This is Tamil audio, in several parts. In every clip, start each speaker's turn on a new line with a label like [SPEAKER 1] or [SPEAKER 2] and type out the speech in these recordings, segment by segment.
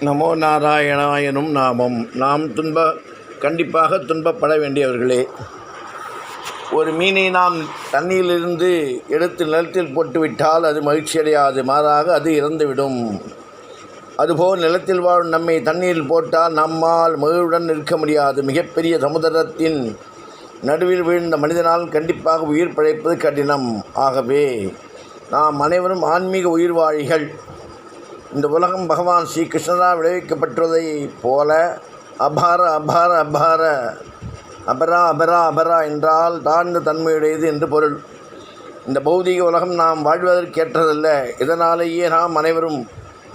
[SPEAKER 1] நமோ நாராயணாயனும் நாமம். நாம் துன்ப கண்டிப்பாக துன்பப்பட வேண்டியவர்களே ஒரு மீனை நாம் தண்ணியிலிருந்து எடுத்து நிலத்தில் போட்டுவிட்டால் அது மகிழ்ச்சியடையாது மாறாக அது இறந்துவிடும். அதுபோல் நிலத்தில் வாழும் நம்மை தண்ணீரில் போட்டால் நம்மால் மகிழ்வுடன் இருக்க முடியாது. மிகப்பெரிய சமுதிரத்தின் நடுவில் வீழ்ந்த மனிதனால் கண்டிப்பாக உயிர் பிழைப்பது கடினம். ஆகவே நாம் அனைவரும் ஆன்மீக உயிர்வாழிகள். இந்த உலகம் பகவான் ஸ்ரீ கிருஷ்ணரால் விளைவிக்கப்பட்டுள்ளதைப் போல அபார அபார அபார அபரா அபரா அபரா என்றால் தாழ்ந்த தன்மையுடையது என்று பொருள். இந்த பௌதிக உலகம் நாம் வாழ்வதற்கேற்றதல்ல. இதனாலேயே நாம் அனைவரும்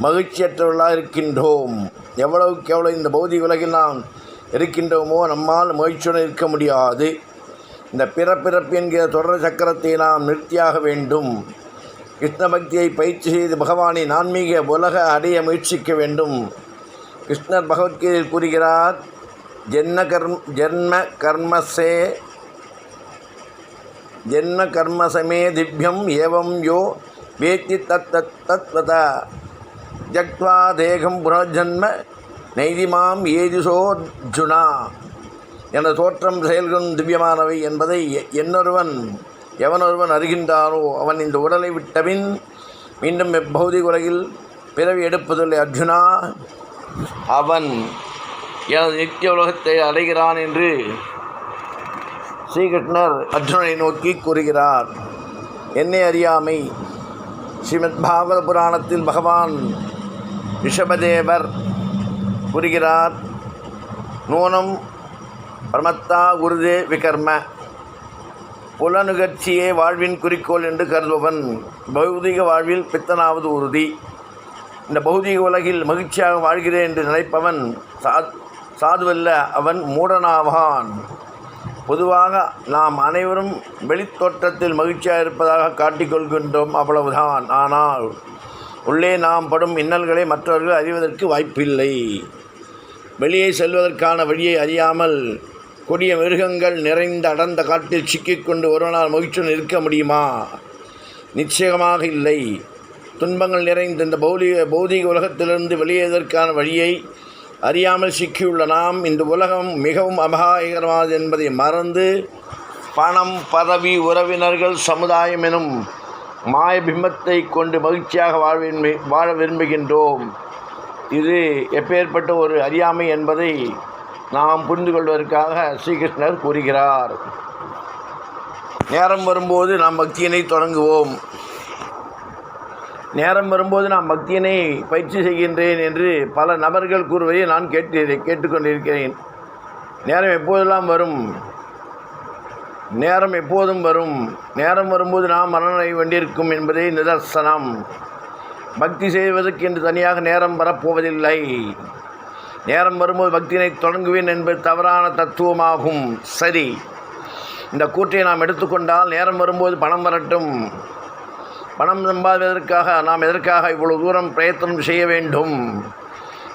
[SPEAKER 1] மகிழ்ச்சியற்றவர்களாக இருக்கின்றோம். எவ்வளவுக்கு எவ்வளோ இந்த பௌதிக உலகில் நாம் இருக்கின்றோமோ நம்மால் மகிழ்ச்சியுடன் இருக்க முடியாது. இந்த பிறப்பிறப்பு என்கிற தொடர் சக்கரத்தை நாம் நிறுத்தியாக வேண்டும். கிருஷ்ண பக்தியை பயிற்சி செய்து பகவானின் ஆன்மீக உலக அடைய முயற்சிக்க வேண்டும். கிருஷ்ணர் பகவத்கீதையில் கூறுகிறார் ஜென்ம கர்ம ஜென்ம கர்மசே ஜென்ம கர்மசமே திவ்யம் ஏவம் யோ வேத்தி தத் தத் தத்வத ஜக்வா தேகம் புனர்ஜன்ம நெய்திமாம் ஏதிசோர்ஜுனா என தோற்றம் செயல்களும் திவ்யமானவை என்பதை எ- எவன் எவனொருவன் அறிகின்றானோ அவன் இந்த உடலை விட்டபின் மீண்டும் எப்பகுதி உலகில் பிறவி எடுப்பதில்லை அர்ஜுனா. அவன் எனது நித்திய உலகத்தை அடைகிறான் என்று ஸ்ரீகிருஷ்ணர் அர்ஜுனனை நோக்கி கூறுகிறார். என்னை அறியாமை. ஸ்ரீமத் பாகவத புராணத்தில் பகவான் ரிஷபதேவர் கூறுகிறார் நூனம் பிரமத்தா குருதே விகர்ம. புலனுகர்ச்சியே வாழ்வின் குறிக்கோள் என்று கருதுபவன் பௌதிக வாழ்வில் பித்தனாவது உறுதி. இந்த பௌதிக உலகில் மகிழ்ச்சியாக வாழ்கிறேன் என்று நினைப்பவன் சாத் சாதுவல்ல அவன் மூடனாவான். பொதுவாக நாம் அனைவரும் வெளித்தோற்றத்தில் மகிழ்ச்சியாக இருப்பதாக காட்டிக்கொள்கின்றோம் அவ்வளவுதான். ஆனால் உள்ளே நாம் படும் இன்னல்களை மற்றவர்கள் அறிவதற்கு வாய்ப்பில்லை. வெளியே செல்வதற்கான வழியை அறியாமல் கொடிய மிருகங்கள் நிறைந்த அடர்ந்த காட்டில் சிக்கிக்கொண்டு ஒருவனால் மகிழ்ச்சியுடன் இருக்க முடியுமா? நிச்சயமாக இல்லை. துன்பங்கள் நிறைந்த இந்த பௌதிக பௌதிக உலகத்திலிருந்து வெளியேறுவதற்கான வழியை அறியாமல் சிக்கியுள்ள நாம் இந்த உலகம் மிகவும் அபாயகரமானது என்பதை மறந்து பணம் பதவி உறவினர்கள் சமுதாயம் எனும் மாயபிம்பத்தை கொண்டு மகிழ்ச்சியாக வாழ விரும்பி வாழ விரும்புகின்றோம். இது எப்பேற்பட்ட ஒரு அறியாமை என்பதை நாம் புரிந்து கொள்வதற்காக ஸ்ரீகிருஷ்ணர் கூறுகிறார். நேரம் வரும்போது நாம் பக்தியினை தொடங்குவோம். நேரம் வரும்போது நான் பக்தியினை பயிற்சி செய்கின்றேன் என்று பல நபர்கள் கூறுவதை நான் கேட்டு கேட்டுக்கொண்டிருக்கிறேன். நேரம் எப்போதெல்லாம் வரும்? நேரம் எப்போதும் வரும். நேரம் வரும்போது நாம் மனநடை வேண்டியிருக்கும் என்பதே நிதர்சனம். பக்தி செய்வதற்கு என்று தனியாக நேரம் வரப்போவதில்லை. நேரம் வரும்போது பக்தியினை தொடங்குவேன் என்பது தவறான தத்துவமாகும். சரி. இந்த கூற்றை நாம் எடுத்துக்கொண்டால் நேரம் வரும்போது பணம் வரட்டும். பணம் சம்பாதிப்பதற்காக நாம் எதற்காக இவ்வளவு தூரம் பிரயத்தனம் செய்ய வேண்டும்?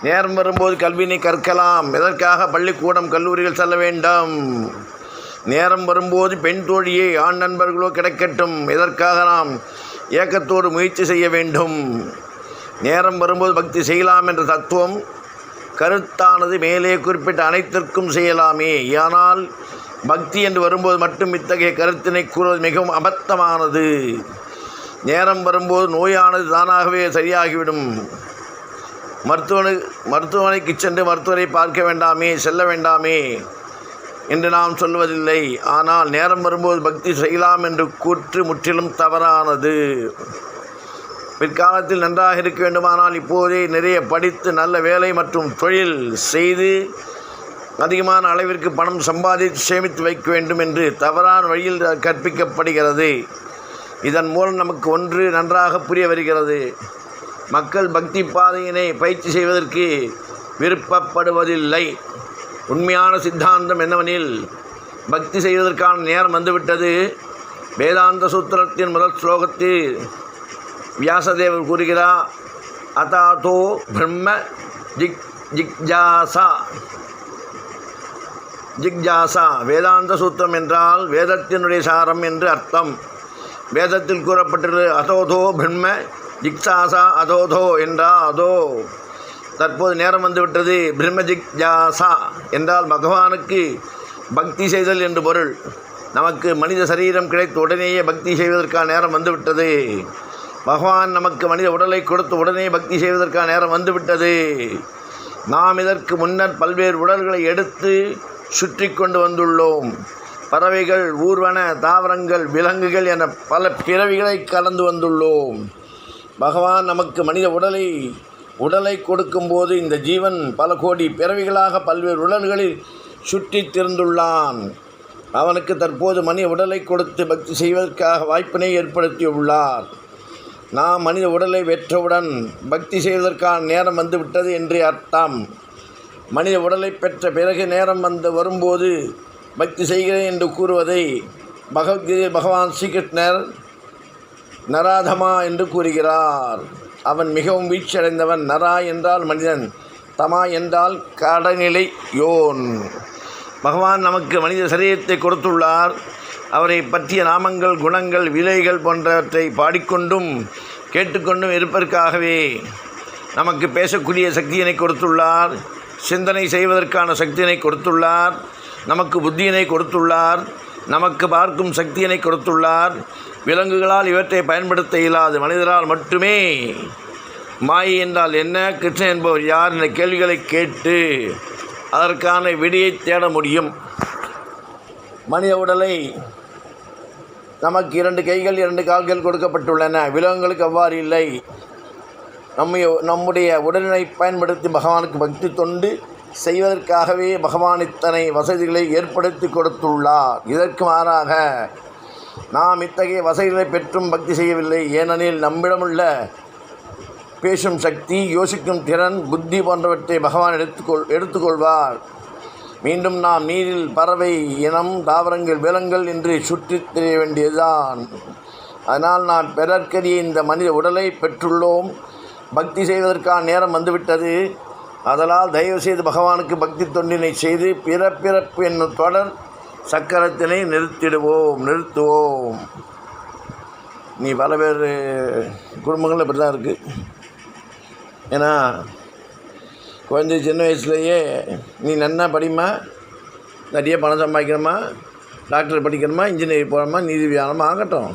[SPEAKER 1] நேரம் வரும்போது கல்வியினை கற்கலாம். எதற்காக பள்ளிக்கூடம் கல்லூரிகள் செல்ல வேண்டும்? நேரம் வரும்போது பெண் தோழியே ஆண் நண்பர்களோ கிடைக்கட்டும். எதற்காக நாம் ஏக்கத்தோடு முயற்சி செய்ய வேண்டும்? நேரம் வரும்போது பக்தி செய்யலாம் என்ற தத்துவம் கருத்தானது மேலே குறிப்பிட்ட அனைத்திற்கும் செய்யலாமே. ஆனால் பக்தி என்று வரும்போது மட்டும் இத்தகைய கருத்தினை கூறுவது மிகவும் அபத்தமானது. நேரம் வரும்போது நோயானது தானாகவே சரியாகிவிடும். மருத்துவனை மருத்துவமனைக்கு சென்று மருத்துவரை பார்க்க வேண்டாமே செல்ல வேண்டாமே என்று நாம் சொல்வதில்லை. ஆனால் நேரம் வரும்போது பக்தி செய்யலாம் என்று கூற்று முற்றிலும் தவறானது. பிற்காலத்தில் நன்றாக இருக்க வேண்டுமானால் இப்போதே நிறைய படித்து நல்ல வேலை மற்றும் தொழில் செய்து அதிகமான அளவிற்கு பணம் சம்பாதித்து சேமித்து வைக்க வேண்டும் என்று தவறான வழியில் கற்பிக்கப்படுகிறது. இதன் மூலம் நமக்கு ஒன்று நன்றாக புரிய வருகிறது. மக்கள் பக்தி பாதையினை பயிற்சி செய்வதற்கு விருப்பப்படுவதில்லை. உண்மையான சித்தாந்தம் என்னவெனில் பக்தி செய்வதற்கான நேரம் வந்துவிட்டது. வேதாந்த சூத்திரத்தின் முதல் ஸ்லோகத்தில் வியாசதேவர் கூறுகிறார் அதாதோ பிரம்ம ஜிக் ஜிக்ஜாசா ஜிக்ஜாசா வேதாந்த சூத்திரம் என்றால் வேதத்தினுடைய சாரம் என்று அர்த்தம். வேதத்தில் கூறப்பட்டுள்ளது அதோதோ பிரம்ம ஜிக்ஜாசா அதோதோ என்றா அதோ. தற்போது நேரம் வந்துவிட்டது. பிரம்மஜிக்யாசா என்றால் பகவானுக்கு பக்தி செய்தல் என்று பொருள். நமக்கு மனித சரீரம் கிடைத்த உடனேயே பக்தி செய்வதற்கான நேரம் வந்துவிட்டது. பகவான் நமக்கு மனித உடலை கொடுத்து உடனே பக்தி செய்வதற்கான நேரம் வந்துவிட்டது. நாம் இதற்கு முன்னர் பல்வேறு உடல்களை எடுத்து சுற்றி கொண்டு வந்துள்ளோம். பறவைகள் ஊர்வன தாவரங்கள் விலங்குகள் என பல பிறவிகளை கலந்து வந்துள்ளோம். பகவான் நமக்கு மனித உடலை உடலை கொடுக்கும்போது இந்த ஜீவன் பல கோடி பிறவிகளாக பல்வேறு உடல்களில் சுற்றி திருந்துள்ளான். அவனுக்கு தற்போது மனித உடலை கொடுத்து பக்தி செய்வதற்காக வாய்ப்பினை ஏற்படுத்தியுள்ளார். நாம் மனித உடலை வெற்றவுடன் பக்தி செய்வதற்கான நேரம் வந்துவிட்டது என்று அர்த்தம். மனித உடலை பெற்ற பிறகு நேரம் வந்து வரும்போது பக்தி செய்கிறேன் என்று கூறுவதை பகவத்கீதை பகவான் ஸ்ரீகிருஷ்ணர் நராதமா என்று கூறுகிறார். அவன் மிகவும் வீழ்ச்சியடைந்தவன் நரா என்றால் மனிதன் தமா என்றால் கடநிலை யோன். பகவான் நமக்கு மனித சரீரத்தை கொடுத்துள்ளார். அவரை பற்றிய நாமங்கள் குணங்கள் விலைகள் போன்றவற்றை பாடிக்கொண்டும் கேட்டுக்கொண்டும் இருப்பதற்காகவே நமக்கு பேசக்கூடிய சக்தியினை கொடுத்துள்ளார். சிந்தனை செய்வதற்கான சக்தியினை கொடுத்துள்ளார். நமக்கு புத்தியினை கொடுத்துள்ளார். நமக்கு பார்க்கும் சக்தியினை கொடுத்துள்ளார். விலங்குகளால் இவற்றை பயன்படுத்த இயலாது. மனிதரால் மட்டுமே. மாயை என்றால் என்ன? கிருஷ்ணன் என்பவர் யார்? என்ற கேள்விகளை கேட்டு அதற்கான விடியை தேட முடியும். மனித உடலை நமக்கு இரண்டு கைகள் இரண்டு கால்கள் கொடுக்கப்பட்டுள்ளன. விலங்குகளுக்கு அவ்வாறு இல்லை. நம்மை நம்முடைய உடலினை பயன்படுத்தி பகவானுக்கு பக்தி தொண்டு செய்வதற்காகவே பகவான் இத்தனை வசதிகளை ஏற்படுத்தி கொடுத்துள்ளார். இதற்கு மாறாக நாம் இத்தகைய வசதிகளை பெற்றும் பக்தி செய்யவில்லை. ஏனெனில் நம்மிடமுள்ள பேசும் சக்தி யோசிக்கும் திறன் புத்தி போன்றவற்றை பகவான் எடுத்துக்கொள் எடுத்துக்கொள்வார். மீண்டும் நாம் நீரில் பறவை இனம் தாவரங்கள் விலங்குகள் என்று சுற்றித் திரிய வேண்டியதுதான். அதனால் நான் பிறர்க்கரிய இந்த மனித உடலை பெற்றுள்ளோம். பக்தி செய்வதற்கான நேரம் வந்துவிட்டது. அதனால் தயவுசெய்து பகவானுக்கு பக்தி தொண்டினை செய்து பிறப்பிறப்பு என்னும் தொடர் சக்கரத்தினை நிறுத்திடுவோம் நிறுத்துவோம். நீ பல பேர் குடும்பங்கள் இப்படி தான் இருக்குது ஏன்னா குழந்தை சின்ன வயசுலேயே நீ நன்னா படிமா நிறைய பணம் சம்பாதிக்கணுமா? டாக்டர் படிக்கணுமா? இன்ஜினியர் போகணுமா? நீதிவியானமா ஆகட்டும்.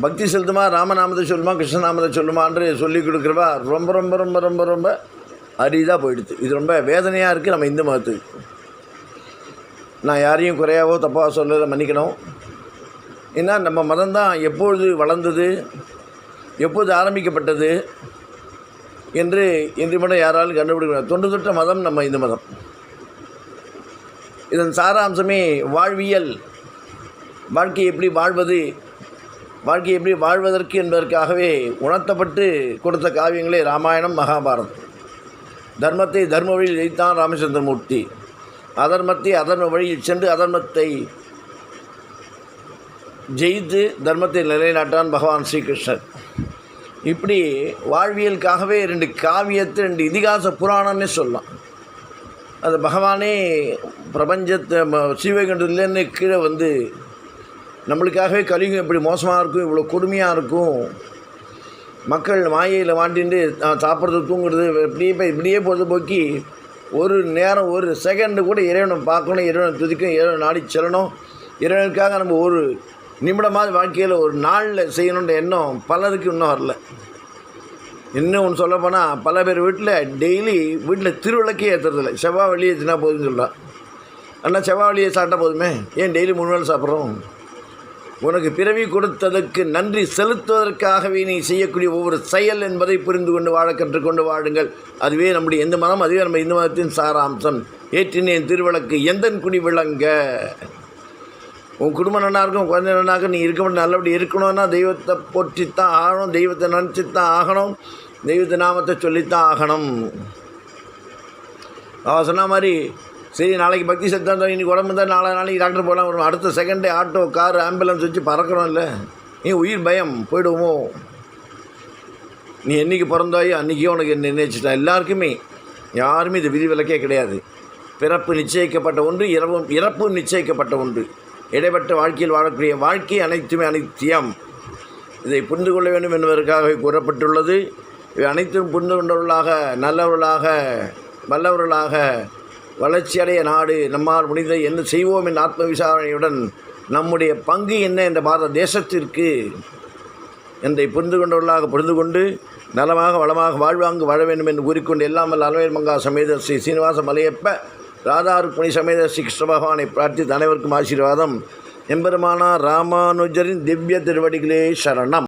[SPEAKER 1] பக்தி செலுத்துமா? ராமநாமத்தை சொல்லுமா? கிருஷ்ணநாமத்தை சொல்லுமான்று சொல்லி கொடுக்குறவா ரொம்ப ரொம்ப ரொம்ப ரொம்ப ரொம்ப அரிதாக போயிடுது. இது ரொம்ப வேதனையாக இருக்குது நம்ம இந்து மதத்துக்கு. நான் யாரையும் குறையாவோ தப்பாக சொல்லலை மன்னிக்கணும். ஏன்னா நம்ம மதம் தான் எப்பொழுது வளர்ந்தது எப்போது ஆரம்பிக்கப்பட்டது என்று இன்று மட்டும் யாராலும் கண்டுபிடிக்க தொன்று தொட்ட மதம் நம்ம இந்து மதம். இதன் சாராம்சமே வாழ்வியல். வாழ்க்கையை எப்படி வாழ்வது வாழ்க்கையை எப்படி வாழ்வதற்கு என்பதற்காகவே உணர்த்தப்பட்டு கொடுத்த காவியங்களே ராமாயணம் மகாபாரதம். தர்மத்தை தர்ம வழியில் ஜெயித்தான் ராமச்சந்திரமூர்த்தி. அதர்மத்தை அதர்ம வழியில் சென்று அதர்மத்தை ஜெயித்து தர்மத்தை நிலைநாட்டான் பகவான் ஸ்ரீகிருஷ்ணர் இப்படி வாழ்வியலுக்காகவே ரெண்டு காவியத்தை ரெண்டு இதிகாச புராணம்னே சொல்லலாம். அது பகவானே பிரபஞ்சத்தை ஸ்ரீவைகுண்டத்துலேருந்து கீழே வந்து நம்மளுக்காகவே கலியுகம் இப்படி மோசமாக இருக்கும் இவ்வளோ கொடுமையாக இருக்கும். மக்கள் மாயையில் மாட்டின்ட்டு சாப்பிட்றது தூங்குறது இப்படியே போய் இப்படியே பொழுதுபோக்கி ஒரு நேரம் ஒரு செகண்டு கூட இறைவனை பார்க்கணும் இறைவனை துதிக்கணும் இறைவனை நாடி செல்லணும். இறைவனுக்காக நம்ம ஒரு நிமிடமாவது வாழ்க்கையில் ஒரு நாளில் செய்யணுன்ற எண்ணம் பலருக்கு இன்னும் வரல. இன்னும் ஒன்று சொல்லப்போனால் பல பேர் வீட்டில் டெய்லி வீட்டில் திருவிளக்கே ஏற்றுறதில்ல செவ்வாய் வெளியே ஏற்றினா போதுன்னு சொல்லலாம் ஆனால் செவ்வாய் வழியை சாப்பிட்டா போதுமே? ஏன் டெய்லி மூணு வேலை சாப்பிட்றோம்? உனக்கு பிறவி கொடுத்ததற்கு நன்றி செலுத்துவதற்காகவே நீ செய்யக்கூடிய ஒவ்வொரு செயல் என்பதை புரிந்து கொண்டு வாழ கற்றுக்கொண்டு வாழுங்கள். அதுவே நம்முடைய எந்த மதம் அதுவே நம்ம இந்து மதத்தின் சாராம்சம். ஏற்றினேன் திருவிளக்கு எந்தன் குடி விளங்க? உன் குடும்பம் நல்லா இருக்கும் குழந்தை நல்லா இருக்கும் நீ இருக்க நல்லபடி இருக்கணும்னா தெய்வத்தை போற்றித்தான் ஆகணும் தெய்வத்தை நினச்சித்தான் ஆகணும் தெய்வத்தை நாமத்தை சொல்லித்தான் ஆகணும். அவள் சொன்ன மாதிரி சரி நாளைக்கு பக்தி சத்தம் இருந்தால் உடம்பு தான் நாலு நாளைக்கு டாக்டர் போகலாம் வரும் அடுத்த செகண்டே ஆட்டோ கார் ஆம்புலன்ஸ் வச்சு பறக்கிறோம் இல்லை நீ உயிர் பயம் போயிடுவோமோ? நீ என்றைக்கு பிறந்தாயோ அன்றைக்கே உனக்கு என்ன நிர்ணயிச்சிட்டா எல்லாருக்குமே யாருமே இது விதிவிலக்கே கிடையாது. பிறப்பு நிச்சயிக்கப்பட்ட ஒன்று இரவும் இறப்பும் நிச்சயிக்கப்பட்ட ஒன்று. இடைப்பட்ட வாழ்க்கையில் வாழக்கூடிய வாழ்க்கை அனைத்துமே அனைத்தியம். இதை புரிந்து கொள்ள வேண்டும் என்பதற்காக கூறப்பட்டுள்ளது. இவை அனைத்தும் புரிந்து கொண்டவர்களாக நல்லவர்களாக வல்லவர்களாக வளர்ச்சியடைய நாடு நம்மால் முடிந்த என்ன செய்வோம் என்ற ஆத்ம விசாரணையுடன் நம்முடைய பங்கு என்ன என்ற பாரத தேசத்திற்கு என்றை புரிந்து கொண்டவர்களாக புரிந்து கொண்டு நலமாக வளமாக வாழ்வாங்கு வாழ வேண்டும் என்று கூறிக்கொண்டு எல்லாம் வல்ல அலவேல் மங்கா சமேத ஸ்ரீ சீனிவாச மலையப்ப ராதாருக்மணி சமேத ஸ்ரீ பகவானை பிரார்த்தித்து அனைவருக்கும் ஆசீர்வாதம். எம்பெருமானா ராமானுஜரின் திவ்ய திருவடிகளே சரணம்.